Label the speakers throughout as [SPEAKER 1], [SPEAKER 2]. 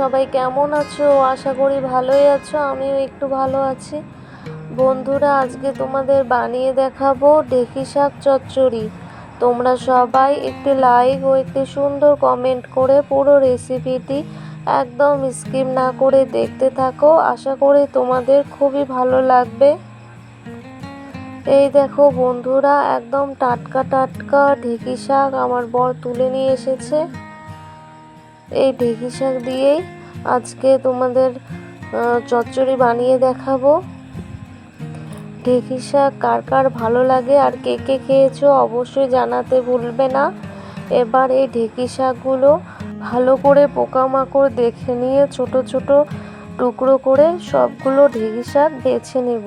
[SPEAKER 1] সবাই কেমন আছো? আশা করি ভালোই আছো, আমিও একটু ভালো আছি। বন্ধুরা, আজকে তোমাদের বানিয়ে দেখাবো ঢেঁকি শাক চচ্চড়ি। তোমরা সবাই একটি লাইক ও একটি সুন্দর কমেন্ট করে পুরো রেসিপিটি একদম স্কিপ না করে দেখতে থাকো। আশা করি তোমাদের খুবই ভালো লাগবে। এই দেখো বন্ধুরা, একদম টাটকা টাটকা ঢেঁকি শাক আমার বর তুলে নিয়ে এসেছে। এই ঢেঁকি শাক দিয়েই আজকে তোমাদের চচ্চড়ি বানিয়ে দেখাবো। ঢেঁকি শাক কার কার ভালো লাগে আর কে কে খেয়েছো অবশ্যই জানাতে ভুলবে না। এবার এই ঢেঁকি শাকগুলো ভালো করে পোকামাকড় দেখে নিয়ে ছোট ছোট টুকরো করে সবগুলো ঢেঁকি শাক বেছে নেব।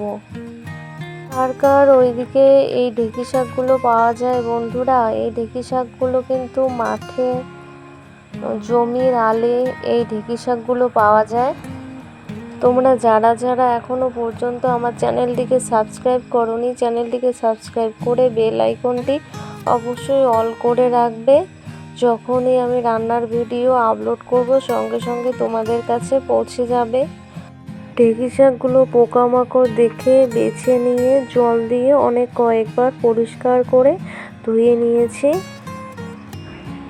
[SPEAKER 1] কার কার ওইদিকে এই ঢেঁকি শাকগুলো পাওয়া যায় বন্ধুরা, এই ঢেঁকি শাকগুলো কিন্তু মাঠে জমির আলে এই ঢেঁকি শাকগুলো পাওয়া যায়। তোমরা যারা যারা এখনও পর্যন্ত আমার চ্যানেলটিকে সাবস্ক্রাইব করনি, চ্যানেলটিকে সাবস্ক্রাইব করে বেল আইকনটি অবশ্যই অল করে রাখবে। যখনই আমি রান্নার ভিডিও আপলোড করব, সঙ্গে সঙ্গে তোমাদের কাছে পৌঁছে যাবে। ঢেঁকি শাকগুলো পোকামাকড় দেখে বেছে নিয়ে জল দিয়ে অনেক কয়েকবার পরিষ্কার করে ধুয়ে নিয়েছি।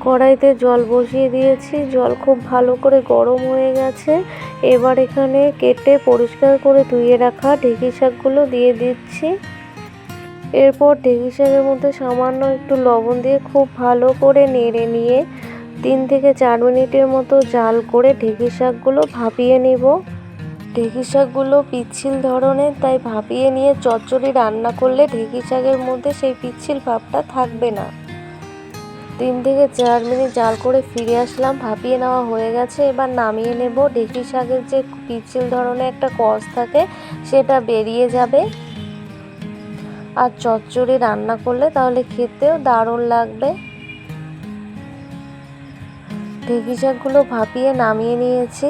[SPEAKER 1] কড়াইতে জল বসিয়ে দিয়েছি। জল খুব ভালো করে গরম হয়ে গেছে। এবার এখানে কেটে পরিষ্কার করে ধুয়ে রাখা ঢেঁকি শাকগুলো দিয়ে দিচ্ছি। এরপর ঢেঁকি শাকের মধ্যে সামান্য একটু লবণ দিয়ে খুব ভালো করে নেড়ে নিয়ে তিন থেকে চার মিনিটের মতো জাল করে ঢেঁকি শাকগুলো ভাপিয়ে নেব। ঢেঁকি শাকগুলো পিচ্ছিল ধরনের, তাই ভাপিয়ে নিয়ে চচ্চড়ি রান্না করলে ঢেঁকি শাকের মধ্যে সেই পিচ্ছিল ভাবটা থাকবে না। তিন থেকে চার মিনিট জাল করে ফিরে আসলাম। ভাপিয়ে নেওয়া হয়ে গেছে। এবার নামিয়ে নেব। ঢেঁকি শাকের যে পিচ্ছিল ধরনের একটা কষ থাকে, সেটা বেরিয়ে যাবে। আর চচ্চড়ি রান্না করলে তাহলে খেতেও দারুণ লাগবে। ঢেঁকি শাকগুলো ভাপিয়ে নামিয়ে নিয়েছি।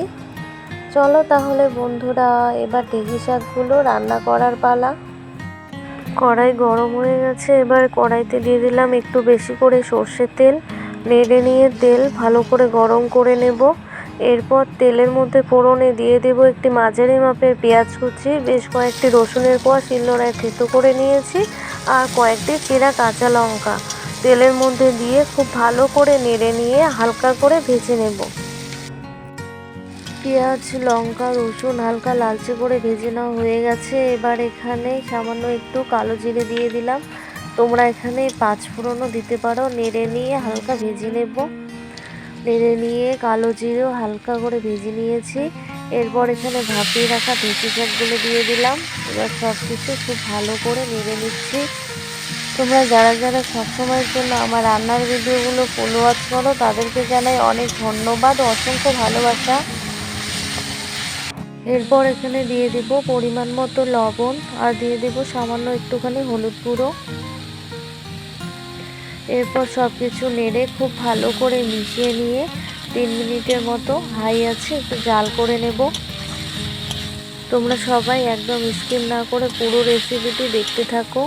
[SPEAKER 1] চলো তাহলে বন্ধুরা, এবার ঢেঁকি শাকগুলো রান্না করার পালা। কড়াই গরম হয়ে গেছে, এবার কড়াইতে দিয়ে দিলাম একটু বেশি করে সর্ষের তেল। নেড়ে নিয়ে তেল ভালো করে গরম করে নেব। এরপর তেলের মধ্যে ফোড়নে দিয়ে দেব একটি মাঝারি মাপের পেঁয়াজ কুচি, বেশ কয়েকটি রসুনের কোয়া, শিলনোড়ায় থেতো করে নিয়েছি, আর কয়েকটি চিরা কাঁচা লঙ্কা। তেলের মধ্যে দিয়ে খুব ভালো করে নেড়ে নিয়ে হালকা করে ভেজে নেব। পেঁয়াজ, লঙ্কা, রসুন হালকা লালচে করে ভেজে নেওয়া হয়ে গেছে। এবার এখানে সামান্য একটু কালো জিরে দিয়ে দিলাম। তোমরা এখানে পাঁচ ফোড়নও দিতে পারো। নেড়ে নিয়ে হালকা ভেজে নেব। নেড়ে নিয়ে কালো জিরেও হালকা করে ভেজে নিয়েছি। এরপর এখানে ভাপিয়ে রাখা ঢেঁকি শাকগুলো দিয়ে দিলাম। এবার সব কিছু খুব ভালো করে নেড়ে নিচ্ছি। তোমরা যারা যারা সবসময়ের জন্য আমার রান্নার ভিডিওগুলো ফলো আপ করো, তাদেরকে জানাই অনেক ধন্যবাদ। অসংখ্য ভালোবাসা। এরপর এখানে দিয়ে দেব পরিমাণ মতো লবণ আর দিয়ে দেব সামান্য একটুখানি হলুদ গুঁড়ো। এরপর সব কিছু নেড়ে খুব ভালো করে মিশিয়ে নিয়ে তিন মিনিটের মতো হাই আছে একটু জাল করে নেব। তোমরা সবাই একদম স্কিম না করে পুরো রেসিপিটি দেখতে থাকো।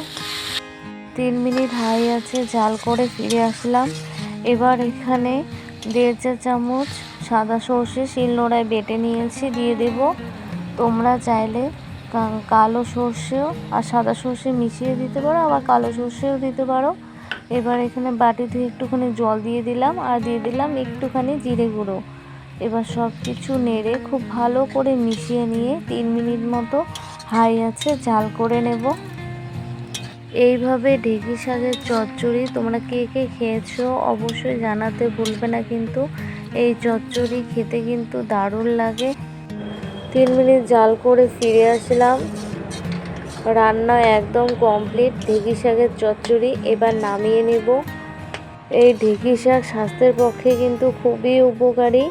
[SPEAKER 1] তিন মিনিট হাই আছে, জাল করে ফিরে আসলাম। এবার এখানে দেড় চা চামচ সাদা সর্ষে শিলনোড়ায় বেটে নিয়েছি, দিয়ে দেব। তোমরা চাইলে কালো সর্ষেও আর সাদা সর্ষে মিশিয়ে দিতে পারো, আবার কালো সর্ষেও দিতে পারো। এবার এখানে বাটিতে একটুখানি জল দিয়ে দিলাম, আর দিয়ে দিলাম একটুখানি জিরে গুঁড়ো। এবার সব কিছু নেড়ে খুব ভালো করে মিশিয়ে নিয়ে তিন মিনিট মতো হাই আছে জাল করে নেব। এইভাবে ঢেঁকি শাকের চচ্চড়ি তোমরা কে কে খেয়েছো অবশ্যই জানাতে ভুলবে না কিন্তু। এই চচ্চড়ি খেতে কিন্তু দারুণ লাগে। তিন মিনিট জাল করে ফিরে আসলাম। রান্না একদম কমপ্লিট ঢেঁকি শাকের চচ্চড়ি এবার নামিয়ে নেব। এই ঢেঁকি শাক স্বাস্থ্যের পক্ষে কিন্তু খুবই উপকারী।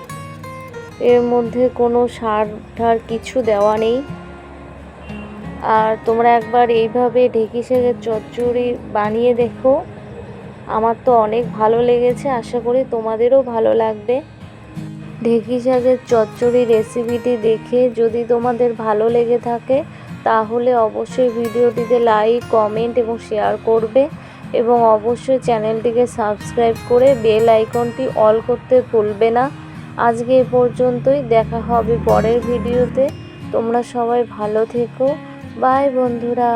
[SPEAKER 1] এর মধ্যে কোনো সার ঠার কিছু দেওয়া নেই। আর তোমরা একবার এইভাবে ঢেঁকি শাকের চচ্চড়ি বানিয়ে দেখো। আমার তো অনেক ভালো লেগেছে, আশা করি তোমাদেরও ভালো লাগবে। ঢেঁকি শাকের চচ্চড়ি রেসিপিটি দেখে যদি তোমাদের ভালো লেগে থাকে, তাহলে অবশ্যই ভিডিওটিতে লাইক, কমেন্ট এবং শেয়ার করবে এবং অবশ্যই চ্যানেলটিকে সাবস্ক্রাইব করে বেল আইকনটি অল করতে ভুলবে না। আজকে এ পর্যন্তই, দেখা হবে পরের ভিডিওতে। তোমরা সবাই ভালো থেকো। বাই বন্ধুরা।